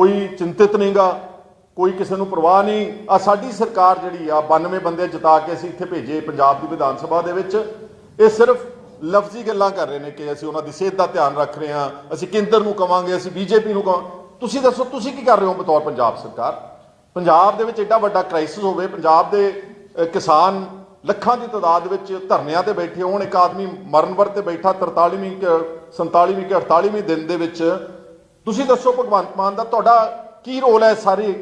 ਕੋਈ ਚਿੰਤਿਤ ਨਹੀਂਗਾ, ਕੋਈ ਕਿਸੇ ਨੂੰ ਪਰਵਾਹ ਨਹੀਂ। ਆ ਸਾਡੀ ਸਰਕਾਰ ਜਿਹੜੀ ਆ 92 ਬੰਦੇ ਜਿਤਾ ਕੇ ਅਸੀਂ ਇੱਥੇ ਭੇਜੇ ਪੰਜਾਬ ਦੀ ਵਿਧਾਨ ਸਭਾ ਦੇ ਵਿੱਚ। ਇਹ ਸਿਰਫ ਲਫ਼ਜ਼ੀ ਗੱਲਾਂ ਕਰ ਰਹੇ ਨੇ ਕਿ ਅਸੀਂ ਉਹਨਾਂ ਦੀ ਸਿਹਤ ਦਾ ਧਿਆਨ ਰੱਖ ਰਹੇ ਹਾਂ, ਅਸੀਂ ਕੇਂਦਰ ਨੂੰ ਕਵਾਂਗੇ, ਅਸੀਂ ਬੀਜੇਪੀ ਨੂੰ ਕਵਾਂ ਤੁਸੀਂ ਦੱਸੋ, ਤੁਸੀਂ ਕੀ ਕਰ ਰਹੇ ਹੋ ਬਤੌਰ ਪੰਜਾਬ ਸਰਕਾਰ? ਪੰਜਾਬ ਦੇ ਵਿੱਚ ਐਡਾ ਵੱਡਾ ਕ੍ਰਾਈਸਿਸ ਹੋਵੇ, ਪੰਜਾਬ ਦੇ ਕਿਸਾਨ ਲੱਖਾਂ ਦੀ ਤਾਦਾਦ ਵਿੱਚ ਧਰਨਿਆਂ ਤੇ ਬੈਠੇ ਹੋਣ, ਇੱਕ ਆਦਮੀ ਮਰਨ ਵਰ ਤੇ ਬੈਠਾ 43ਵੀਂ ਕਿ 47ਵੀਂ ਕਿ 48ਵੀਂ ਦਿਨ ਦੇ ਵਿੱਚ ਤੁਸੀਂ ਦੱਸੋ ਭਗਵੰਤ ਮਾਨ ਦਾ ਤੁਹਾਡਾ ਕੀ ਰੋਲ ਹੈ ਸਾਰੇ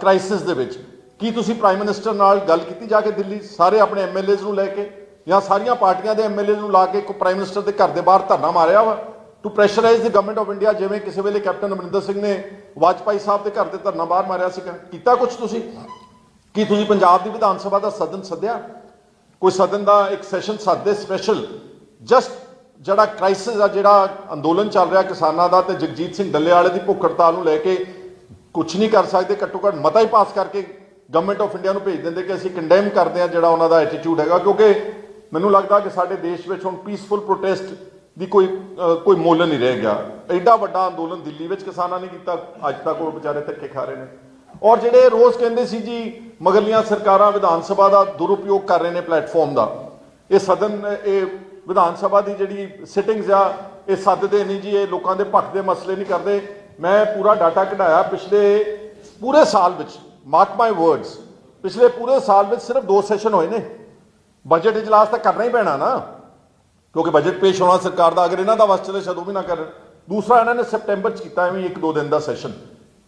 ਕ੍ਰਾਈਸਿਸ ਦੇ ਵਿੱਚ? ਕੀ ਤੁਸੀਂ ਪ੍ਰਾਈਮ ਮਿਨਿਸਟਰ ਨਾਲ ਗੱਲ ਕੀਤੀ ਜਾ ਕੇ ਦਿੱਲੀ, ਸਾਰੇ ਆਪਣੇ ਐਮਐਲਏਜ਼ ਨੂੰ ਲੈ ਕੇ ਜਾਂ ਸਾਰੀਆਂ ਪਾਰਟੀਆਂ ਦੇ ਐਮਐਲਏ ਨੂੰ ਲਾ ਕੇ ਕੋ ਪ੍ਰਾਈਮ ਮਿਨਿਸਟਰ ਦੇ ਘਰ ਦੇ ਬਾਹਰ ਧਰਨਾ ਮਾਰਿਆ ਵਾ? To pressurise the government of India ਜਿਵੇਂ ਕਿਸੇ ਵੇਲੇ ਕੈਪਟਨ ਅਮਰਿੰਦਰ ਸਿੰਘ ਨੇ ਵਾਜਪਾਈ ਸਾਹਿਬ ਦੇ ਘਰ ਦੇ ਧਰਨਾ ਬਾਹਰ ਮਾਰਿਆ ਸੀ ਕੀਤਾ ਕੁਝ ਤੁਸੀਂ? ਕੀ ਤੁਸੀਂ ਪੰਜਾਬ ਦੀ ਵਿਧਾਨ ਸਭਾ ਦਾ ਸਦਨ ਸੱਦਿਆ? ਕੋਈ ਸਦਨ ਦਾ ਇੱਕ ਸੈਸ਼ਨ ਸੱਦੇ ਸਪੈਸ਼ਲ ਜਸਟ ਜਿਹੜਾ ਕ੍ਰਾਈਸਿਸ ਆ, ਜਿਹੜਾ ਅੰਦੋਲਨ ਚੱਲ ਰਿਹਾ ਕਿਸਾਨਾਂ ਦਾ ਤੇ ਜਗਜੀਤ ਸਿੰਘ ਡੱਲੇ ਵਾਲੇ ਦੀ ਭੁੱਖ ਹੜਤਾਲ ਨੂੰ ਲੈ ਕੇ ਕੁਝ ਨਹੀਂ ਕਰ ਸਕਦੇ, ਘੱਟੋ ਘੱਟ ਮਤਾ ਹੀ ਪਾਸ ਕਰਕੇ ਗਵਰਨਮੈਂਟ ਆਫ ਇੰਡੀਆ ਨੂੰ ਭੇਜ ਦਿੰਦੇ ਕਿ ਅਸੀਂ ਕੰਡੈਮ ਕਰਦੇ ਆ ਜਿਹੜਾ ਉਹਨਾਂ ਦਾ ਐਟੀਟਿਊਡ ਹੈਗਾ, ਕਿਉਂਕਿ ਮੈਨੂੰ ਲੱਗਦਾ ਕਿ ਸਾਡੇ ਦੇਸ਼ ਵਿੱਚ ਹੁਣ ਪੀਸਫੁਲ ਪ੍ਰੋਟੈਸਟ ਦੀ ਕੋਈ ਕੋਈ ਮੁੱਲ ਨਹੀਂ ਰਹਿ ਗਿਆ। ਐਡਾ ਵੱਡਾ ਅੰਦੋਲਨ ਦਿੱਲੀ ਵਿੱਚ ਕਿਸਾਨਾਂ ਨੇ ਕੀਤਾ, ਅੱਜ ਤੱਕ ਉਹ ਵਿਚਾਰੇ ਧੱਕੇ ਖਾ ਰਹੇ ਨੇ। ਔਰ ਜਿਹੜੇ ਰੋਜ਼ ਕਹਿੰਦੇ ਸੀ ਜੀ, ਮਗਰਲੀਆਂ ਸਰਕਾਰਾਂ ਵਿਧਾਨ ਸਭਾ ਦਾ ਦੁਰਉਪਯੋਗ ਕਰ ਰਹੇ ਨੇ ਪਲੇਟਫਾਰਮ ਦਾ, ਇਹ ਸਦਨ, ਇਹ ਵਿਧਾਨ ਸਭਾ ਦੀ ਜਿਹੜੀ ਸਿਟਿੰਗਸ ਆ, ਇਹ ਸੱਦਦੇ ਨਹੀਂ ਜੀ, ਇਹ ਲੋਕਾਂ ਦੇ ਪੱਖ ਦੇ ਮਸਲੇ ਨਹੀਂ ਕਰਦੇ। ਮੈਂ ਪੂਰਾ ਡਾਟਾ ਕਢਾਇਆ ਪਿਛਲੇ ਪੂਰੇ ਸਾਲ ਵਿੱਚ ਮਾਰਕ ਮਾਈ ਵਰਡਸ ਪਿਛਲੇ ਪੂਰੇ ਸਾਲ ਵਿੱਚ ਸਿਰਫ ਦੋ ਸੈਸ਼ਨ ਹੋਏ ਨੇ। ਬਜਟ ਇਜਲਾਸ ਤਾਂ ਕਰਨਾ ਹੀ ਪੈਣਾ ਨਾ, ਕਿਉਂਕਿ ਬਜਟ ਪੇਸ਼ ਹੋਣਾ ਸਰਕਾਰ ਦਾ, ਅਗਰ ਇਹਨਾਂ ਦਾ ਵਸ ਚਲੇ ਸ਼ਾਇਦ ਉਹ ਵੀ ਨਾ ਕਰਨ। ਦੂਸਰਾ ਇਹਨਾਂ ਨੇ ਸਪਟੈਂਬਰ ਚ ਕੀਤਾ ਐਵੇਂ ਇੱਕ ਦੋ ਦਿਨ ਦਾ ਸੈਸ਼ਨ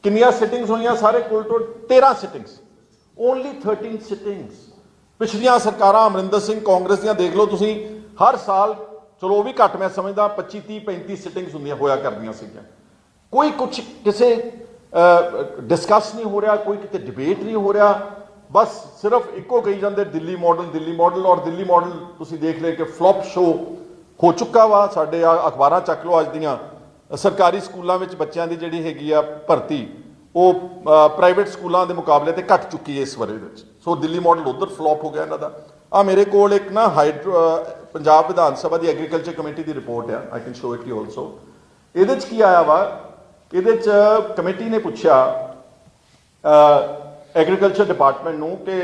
ਕਿੰਨੀਆਂ ਸਿਟਿੰਗਸ ਹੋਈਆਂ? ਸਾਰੇ ਕੁੱਲ ਟੋਟ 13 ਸਿਟਿੰਗਸ ਓਨਲੀ 13 ਸਿਟਿੰਗਸ ਪਿਛਲੀਆਂ ਸਰਕਾਰਾਂ ਅਮਰਿੰਦਰ ਸਿੰਘ, ਕਾਂਗਰਸ ਦੀਆਂ ਦੇਖ ਲਓ ਤੁਸੀਂ ਹਰ ਸਾਲ, ਚਲੋ ਉਹ ਵੀ ਘੱਟ ਮੈਂ ਸਮਝਦਾ 25 30 35 ਸਿਟਿੰਗਸ ਹੁੰਦੀਆਂ, ਹੋਇਆ ਕਰਦੀਆਂ ਸੀਗੀਆਂ। ਕੋਈ ਕੁਝ ਕਿਸੇ ਡਿਸਕਸ ਨਹੀਂ ਹੋ ਰਿਹਾ, ਕੋਈ ਕਿਤੇ ਡਿਬੇਟ ਨਹੀਂ ਹੋ ਰਿਹਾ। ਬਸ ਸਿਰਫ ਇੱਕੋ ਕਹੀ ਜਾਂਦੇ, ਦਿੱਲੀ ਮਾਡਲ ਦਿੱਲੀ ਮਾਡਲ ਔਰ ਦਿੱਲੀ ਮਾਡਲ ਤੁਸੀਂ ਦੇਖ ਲਿਆ ਕਿ ਫਲॉप ਸ਼ੋ ਹੋ ਚੁੱਕਾ ਵਾ। ਸਾਡੇ ਆ ਅਖਬਾਰਾਂ ਚੱਕ ਲਓ ਅੱਜ ਦੀਆਂ। ਸਰਕਾਰੀ ਸਕੂਲਾਂ ਵਿੱਚ ਬੱਚਿਆਂ ਦੀ ਜਿਹੜੀ ਹੈਗੀ ਆ ਭਰਤੀ, ਉਹ ਪ੍ਰਾਈਵੇਟ ਸਕੂਲਾਂ ਦੇ ਮੁਕਾਬਲੇ ਤੇ ਘਟ ਚੁੱਕੀ ਹੈ ਇਸ ਵਰੇ ਵਿੱਚ। ਸੋ ਦਿੱਲੀ ਮਾਡਲ ਉਧਰ ਫਲॉप ਹੋ ਗਿਆ ਇਹਨਾਂ ਦਾ। ਆ ਮੇਰੇ ਕੋਲ ਇੱਕ ਨਾ ਹਾਈਡਰੋ ਪੰਜਾਬ ਵਿਧਾਨ ਸਭਾ ਦੀ ਐਗਰੀਕਲਚਰ ਕਮੇਟੀ ਦੀ ਰਿਪੋਰਟ ਆ I can show it you also ਇਹਦੇ ਚ ਕੀ ਆਇਆ ਵਾ? ਇਹਦੇ ਚ ਕਮੇਟੀ ਨੇ ਪੁੱਛਿਆ ਐਗਰੀਕਲਚਰ ਡਿਪਾਰਟਮੈਂਟ ਨੂੰ ਕਿ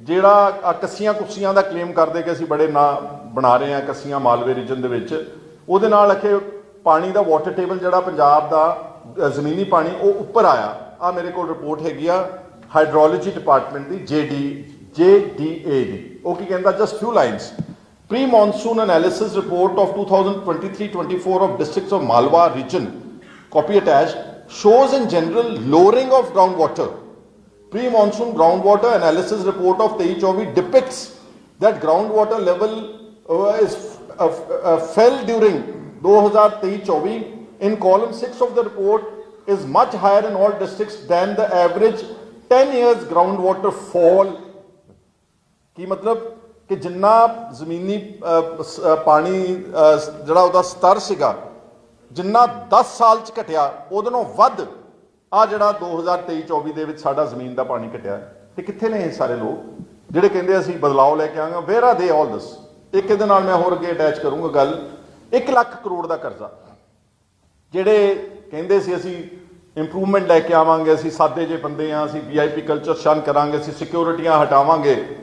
ਜਿਹੜਾ ਕੱਸੀਆਂ ਕੁੱਸੀਆਂ ਦਾ ਕਲੇਮ ਕਰਦੇ ਕਿ ਅਸੀਂ ਬੜੇ ਨਾ ਬਣਾ ਰਹੇ ਹਾਂ ਕੱਸੀਆਂ ਮਾਲਵੇ ਰੀਜਨ ਦੇ ਵਿੱਚ, ਉਹਦੇ ਨਾਲ ਅਖੇ ਪਾਣੀ ਦਾ ਵਾਟਰ ਟੇਬਲ ਜਿਹੜਾ ਪੰਜਾਬ ਦਾ ਜ਼ਮੀਨੀ ਪਾਣੀ, ਉਹ ਉੱਪਰ ਆਇਆ। ਆ ਮੇਰੇ ਕੋਲ ਰਿਪੋਰਟ ਹੈਗੀ ਆ, hydrology department the JD JDAD. Okay, Kendra, just few lines. Pre-monsoon analysis report of 2023-24 of districts of Malwa region, copy attached, shows in general lowering of groundwater. Pre-monsoon groundwater analysis report of Teichovi depicts that groundwater level uh, is, uh, uh, fell during 2023-24. In column 6 of the report is much higher in all districts than the average 10 years groundwater fall ਕੀ ਮਤਲਬ ਕਿ ਜਿੰਨਾ ਜ਼ਮੀਨੀ ਸ- ਪਾਣੀ ਜਿਹੜਾ ਉਹਦਾ ਸਤਰ ਸੀਗਾ, ਜਿੰਨਾ 10 ਸਾਲ ਚ ਘਟਿਆ ਉਹਦੇ ਨਾਲੋਂ ਵੱਧ ਆ ਜਿਹੜਾ 2023-24 ਦੇ ਵਿੱਚ ਸਾਡਾ ਜ਼ਮੀਨ ਦਾ ਪਾਣੀ ਘਟਿਆ। ਹੈ। ਤੇ ਕਿੱਥੇ ਨੇ ਇਹ ਸਾਰੇ ਲੋਕ? ਜਿਹੜੇ ਕਹਿੰਦੇ ਅਸੀਂ ਬਦਲਾਅ ਲੈ ਕੇ ਆਵਾਂਗੇ ਵੇਅਰ ਆਰ ਦੇ ਆਲ ਦਿਸ ਇੱਕ ਇਹਦੇ ਨਾਲ ਮੈਂ ਹੋਰ ਅੱਗੇ ਅਟੈਚ ਕਰੂੰਗਾ ਗੱਲ। 1 ਲੱਖ ਕਰੋੜ ਦਾ ਕਰਜ਼ਾ। ਜਿਹੜੇ ਕਹਿੰਦੇ ਸੀ ਅਸੀਂ ਇੰਪਰੂਵਮੈਂਟ ਲੈ ਕੇ ਆਵਾਂਗੇ, ਅਸੀਂ ਸਾਦੇ ਜੇ ਬੰਦੇ ਆ, ਅਸੀਂ ਵੀਆਈਪੀ ਕਲਚਰ ਸ਼ਨ ਕਰਾਂਗੇ, ਅਸੀਂ ਸਿਕਿਉਰਿਟੀਆਂ ਹਟਾਵਾਂਗੇ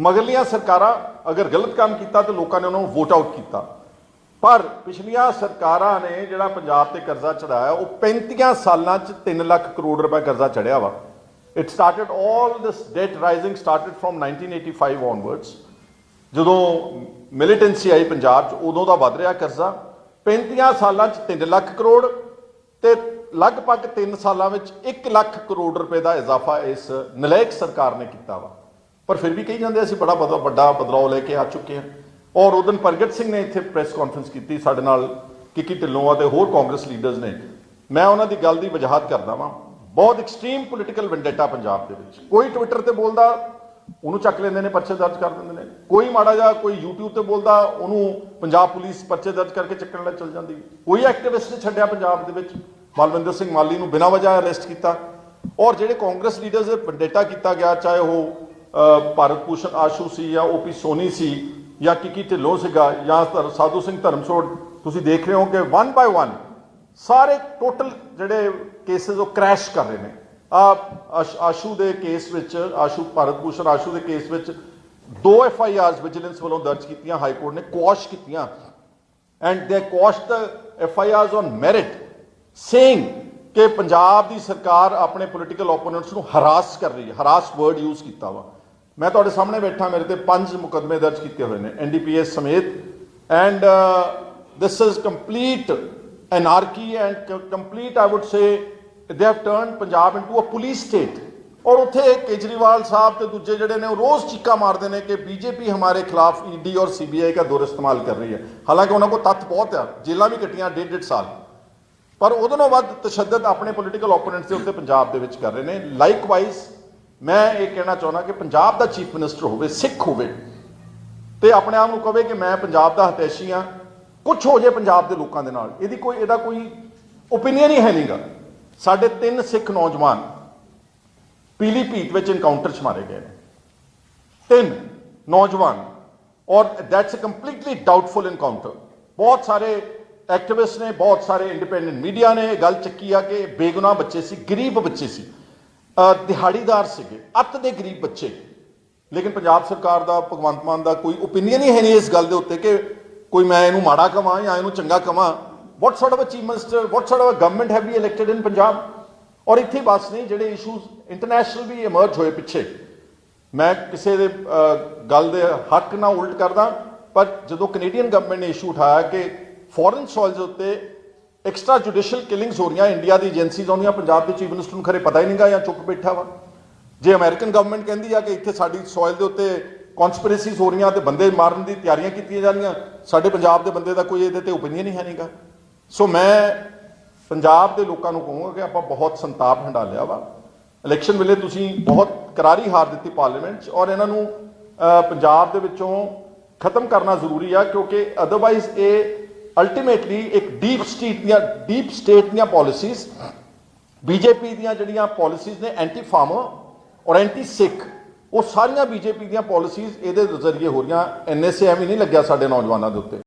ਮਗਰਲੀਆਂ ਸਰਕਾਰਾਂ ਅਗਰ ਗਲਤ ਕੰਮ ਕੀਤਾ ਤਾਂ ਲੋਕਾਂ ਨੇ ਉਹਨਾਂ ਨੂੰ ਵੋਟ ਆਊਟ ਕੀਤਾ। ਪਰ ਪਿਛਲੀਆਂ ਸਰਕਾਰਾਂ ਨੇ ਜਿਹੜਾ ਪੰਜਾਬ ਤੇ ਕਰਜ਼ਾ ਚੜਾਇਆ ਉਹ 35 ਸਾਲਾਂ 'ਚ 3 ਲੱਖ ਕਰੋੜ ਰੁਪਏ ਕਰਜ਼ਾ ਚੜਿਆ ਵਾ। It started all this debt rising started from 1985 onwards ਜਦੋਂ ਮਿਲੀਟੈਂਸੀ ਆਈ ਪੰਜਾਬ 'ਚ, ਉਦੋਂ ਦਾ ਵੱਧ ਰਿਹਾ ਕਰਜ਼ਾ। 35 ਸਾਲਾਂ 'ਚ 3 ਲੱਖ ਕਰੋੜ ਤੇ ਲਗਭਗ 3 ਸਾਲਾਂ ਵਿੱਚ 1 ਲੱਖ ਕਰੋੜ ਰੁਪਏ ਦਾ ਇਜ਼ਾਫਾ ਇਸ ਨਲਾਇਕ ਸਰਕਾਰ ਨੇ ਕੀਤਾ ਵਾ। ਪਰ ਫਿਰ ਵੀ ਕਹੀ ਜਾਂਦੇ ਅਸੀਂ ਬੜਾ ਬਦ- ਵੱਡਾ ਬਦਲਾਅ ਲੈ ਕੇ ਆ ਚੁੱਕੇ ਹਾਂ। ਔਰ ਉਦੋਂ ਪ੍ਰਗਟ ਸਿੰਘ ਨੇ ਇੱਥੇ ਪ੍ਰੈਸ ਕਾਨਫਰੰਸ ਕੀਤੀ ਸਾਡੇ ਨਾਲ, ਕਿਕੀ ਢਿੱਲੋਂ ਅਤੇ ਹੋਰ ਕਾਂਗਰਸ ਲੀਡਰਸ ਨੇ। ਮੈਂ ਉਹਨਾਂ ਦੀ ਗੱਲ ਦੀ ਵਜਾਹਤ ਕਰਦਾ ਵਾਂ। ਬਹੁਤ ਐਕਸਟ੍ਰੀਮ ਪੋਲੀਟੀਕਲ ਵੈਂਡੇਟਾ ਪੰਜਾਬ ਦੇ ਵਿੱਚ। ਕੋਈ ਟਵਿੱਟਰ ਤੇ ਬੋਲਦਾ, ਉਹਨੂੰ ਚੱਕ ਲੈਂਦੇ ਨੇ, ਪਰਚੇ ਦਰਜ ਕਰ ਦਿੰਦੇ ਨੇ। ਕੋਈ ਮਾੜਾ ਜਿਹਾ ਕੋਈ YouTube ਤੇ ਬੋਲਦਾ, ਉਹਨੂੰ ਪੰਜਾਬ ਪੁਲਿਸ ਪਰਚੇ ਦਰਜ ਕਰਕੇ ਚੱਕਣ ਲੈ ਚਲ ਜਾਂਦੀ। ਕੋਈ ਐਕਟਿਵਿਸਟ ਨੇ ਛੱਡਿਆ ਪੰਜਾਬ ਦੇ ਵਿੱਚ। ਮਲਵਿੰਦਰ ਸਿੰਘ ਮਾਲੀ ਨੂੰ ਬਿਨਾਂ ਵਜ੍ਹਾ ਅਰੈਸਟ ਕੀਤਾ। ਔਰ ਜਿਹੜੇ ਕਾਂਗਰਸ ਲੀਡਰਸ ਦੇ ਵੈਂਡੇਟਾ ਕੀਤਾ ਗਿਆ, ਚਾਹੇ ਉਹ ਭਾਰਤ ਭੂਸ਼ਣ ਆਸ਼ੂ ਸੀ ਜਾਂ ਓਪੀ ਸੋਨੀ ਸੀ ਜਾਂ ਕਿਕੀ ਢਿੱਲੋਂ ਸੀਗਾ ਜਾਂ ਧਰ- ਸਾਧੂ ਸਿੰਘ ਧਰਮਸੋੜ, ਤੁਸੀਂ ਦੇਖ ਰਹੇ ਹੋ ਕਿ ਵਨ ਬਾਈ ਵਨ ਸਾਰੇ ਟੋਟਲ ਜਿਹੜੇ ਕੇਸਿਸ ਉਹ ਕ੍ਰੈਸ਼ ਕਰ ਰਹੇ ਨੇ। ਆ, ਆਸ਼ੂ ਦੇ ਕੇਸ ਵਿੱਚ, ਆਸ਼ੂ, ਭਾਰਤ ਭੂਸ਼ਣ ਆਸ਼ੂ ਦੇ ਕੇਸ ਵਿੱਚ ਦੋ ਐਫ ਆਈ ਆਰਸ ਵਿਜੀਲੈਂਸ ਵੱਲੋਂ ਦਰਜ ਕੀਤੀਆਂ ਹਾਈ ਕੋਰਟ ਨੇ ਕੁਆਸ਼ ਕੀਤੀਆਂ and they quash the F I Rs on merit saying ਕਿ ਪੰਜਾਬ ਦੀ ਸਰਕਾਰ ਆਪਣੇ ਪੋਲੀਟੀਕਲ ਓਪੋਨੈਂਟਸ ਨੂੰ ਹਰਾਸ ਕਰ ਰਹੀ ਹੈ ਹਰਾਸ ਵਰਡ ਯੂਜ਼ ਕੀਤਾ ਵਾ। ਮੈਂ ਤੁਹਾਡੇ ਸਾਹਮਣੇ ਬੈਠਾ, ਮੇਰੇ ਤੇ ਪੰਜ ਮੁਕਦਮੇ ਦਰਜ ਕੀਤੇ ਹੋਏ ਨੇ ਐਨਡੀਪੀਐਸ ਸਮੇਤ। And this is complete anarchy and complete I would say they have turned Punjab into a police state ਔਰ ਉੱਥੇ ਕੇਜਰੀਵਾਲ ਸਾਹਿਬ ਤੇ ਦੂਜੇ ਜਿਹੜੇ ਨੇ ਉਹ ਰੋਜ਼ ਚੀਕਾ ਮਾਰਦੇ ਨੇ ਕਿ ਬੀਜੇਪੀ ਹਮਾਰੇ ਖਿਲਾਫ ਈਡੀ ਔਰ ਸੀਬੀਆਈ ਦਾ ਦੁਰ ਇਸਤੇਮਾਲ ਕਰ ਰਹੀ ਹੈ ਹਾਲਾਂਕਿ ਉਹਨਾਂ ਕੋਲ ਤੱਥ ਬਹੁਤ ਆ ਜੇਲਾਂ ਵੀ ਕੱਟੀਆਂ ਡੇਢ ਡੇਢ ਸਾਲ ਪਰ ਉਹਦੇ ਨਾਲੋਂ ਵੱਧ ਤਸ਼ੱਦਦ ਆਪਣੇ ਪੋਲੀਟੀਕਲ ਓਪੋਨੈਂਟਸ ਦੇ ਉੱਤੇ ਪੰਜਾਬ ਦੇ ਵਿੱਚ ਕਰ ਰਹੇ ਨੇ ਲਾਈਕਵਾਈਜ਼ ਮੈਂ ਇਹ ਕਹਿਣਾ ਚਾਹੁੰਦਾ ਕਿ ਪੰਜਾਬ ਦਾ ਚੀਫ ਮਿਨਿਸਟਰ ਹੋਵੇ, ਸਿੱਖ ਹੋਵੇ, ਤੇ ਆਪਣੇ ਆਪ ਨੂੰ ਕਵੇ ਕਿ ਮੈਂ ਪੰਜਾਬ ਦਾ ਹਤੈਸ਼ੀ ਆ ਕੁਝ ਹੋ ਜੇ ਪੰਜਾਬ ਦੇ ਲੋਕਾਂ ਦੇ ਨਾਲ। ਇਹਦੀ ਕੋਈ ਇਹਦਾ ਕੋਈ ਓਪੀਨੀਅਨ ਹੀ ਹੈ ਨਹੀਂਗਾ ਸਾਡੇ ਤਿੰਨ ਸਿੱਖ ਨੌਜਵਾਨ ਪੀਲੀਭੀਤ ਵਿੱਚ ਇਨਕਾਊਂਟਰ 'ਚ ਮਾਰੇ ਗਏ ਨੇ। ਤਿੰਨ ਨੌਜਵਾਨ ਔਰ that's a completely doubtful encounter ਬਹੁਤ ਸਾਰੇ ਐਕਟਿਵਿਸਟ ਨੇ, ਬਹੁਤ ਸਾਰੇ ਇੰਡੀਪੈਂਡੈਂਟ ਮੀਡੀਆ ਨੇ ਇਹ ਗੱਲ ਚੱਕੀ ਆ ਕਿ ਬੇਗੁਨਾਹ ਬੱਚੇ ਸੀ, ਗਰੀਬ ਬੱਚੇ ਸੀ। ਦਿਹਾੜੀਦਾਰ ਸੀਗੇ, ਅੱਤ ਦੇ ਗਰੀਬ ਬੱਚੇ। ਲੇਕਿਨ ਪੰਜਾਬ ਸਰਕਾਰ ਦਾ, ਭਗਵੰਤ ਮਾਨ ਦਾ ਕੋਈ ਓਪੀਨੀਅਨ ਹੀ ਹੈ ਨਹੀਂ ਇਸ ਗੱਲ ਦੇ ਉੱਤੇ ਕਿ ਕੋਈ ਮੈਂ ਇਹਨੂੰ ਮਾੜਾ ਕਵਾਂ ਜਾਂ ਇਹਨੂੰ ਚੰਗਾ ਕਵਾਂ। What sort of a chief minister what sort of a government have we elected in Punjab ਔਰ ਇੱਥੇ ਬਸ ਨਹੀਂ, ਜਿਹੜੇ ਇਸ਼ੂਜ਼ ਇੰਟਰਨੈਸ਼ਨਲ ਵੀ ਐਮਰਜ ਹੋਏ ਪਿੱਛੇ। ਮੈਂ ਕਿਸੇ ਦੇ ਗੱਲ ਦੇ ਹੱਕ ਨਾਲ ਉਲਟ ਕਰਦਾ, ਪਰ ਜਦੋਂ ਕੈਨੇਡੀਅਨ ਗਵਰਨਮੈਂਟ ਨੇ ਇਸ਼ੂ ਉਠਾਇਆ ਕਿ ਫੋਰਨ ਸੋਇਲਸ ਉੱਤੇ ਐਕਸਟਰਾ ਜੁਡੀਸ਼ੀਅਲ ਕਿਲਿੰਗਸ ਹੋ ਰਹੀਆਂ ਇੰਡੀਆ ਦੀ ਏਜੰਸੀਜ਼ ਆਉਂਦੀਆਂ, ਪੰਜਾਬ ਦੇ ਚੀਫ ਮਿਨਿਸਟਰ ਨੂੰ ਖਰੇ ਪਤਾ ਹੀ ਨਹੀਂਗਾ ਜਾਂ ਚੁੱਪ ਬੈਠਾ ਵਾ। ਜੇ ਅਮਰੀਕਨ ਗਵਰਨਮੈਂਟ ਕਹਿੰਦੀ ਆ ਕਿ ਇੱਥੇ ਸਾਡੀ ਸੋਇਲ ਦੇ ਉੱਤੇ ਕਨਸਪੀਰੇਸੀਜ਼ ਹੋ ਰਹੀਆਂ ਤੇ ਬੰਦੇ ਮਾਰਨ ਦੀ ਤਿਆਰੀਆਂ ਕੀਤੀਆਂ ਜਾ ਰਹੀਆਂ, ਸਾਡੇ ਪੰਜਾਬ ਦੇ ਬੰਦੇ ਦਾ ਕੋਈ ਇਹਦੇ ਤੇ ਓਪੀਨੀਅਨ ਹੀ ਹੈ ਨਹੀਂਗਾ। ਸੋ ਮੈਂ ਪੰਜਾਬ ਦੇ ਲੋਕਾਂ ਨੂੰ ਕਹੂੰਗਾ ਕਿ ਆਪਾਂ ਬਹੁਤ ਸੰਤਾਪ ਹੰਡਾਲਿਆ ਵਾ। ਇਲੈਕਸ਼ਨ ਵੇਲੇ ਤੁਸੀਂ ਬਹੁਤ ਕਰਾਰੀ ਹਾਰ ਦਿੱਤੀ ਪਾਰਲੀਮੈਂਟ 'ਚ ਔਰ ਇਹਨਾਂ ਨੂੰ ਪੰਜਾਬ ਦੇ ਵਿੱਚੋਂ ਖਤਮ ਕਰਨਾ ਜ਼ਰੂਰੀ ਆ ਕਿਉਂਕਿ ਅਦਰਵਾਈਜ਼ ਇਹ ਅਲਟੀਮੇਟਲੀ ਇੱਕ ਡੀਪ ਸਟੇਟ ਦੀਆਂ ਡੀਪ ਸਟੇਟ ਦੀਆਂ ਪਾਲਿਸੀਜ਼ ਬੀਜੇਪੀ ਦੀਆਂ ਜਿਹੜੀਆਂ ਪਾਲਿਸੀਜ਼ ਨੇ ਐਂਟੀ ਫਾਰਮਰ ਔਰ ਐਂਟੀ ਸਿੱਖ ਉਹ ਸਾਰੀਆਂ ਬੀਜੇਪੀ ਦੀਆਂ ਪਾਲਿਸੀਜ਼ ਇਹਦੇ ਜ਼ਰੀਏ ਹੋ ਰਹੀਆਂ। ਐਨਐਸਏ ਐਵੇਂ ਨਹੀਂ ਲੱਗਿਆ ਸਾਡੇ ਨੌਜਵਾਨਾਂ ਦੇ ਉੱਤੇ।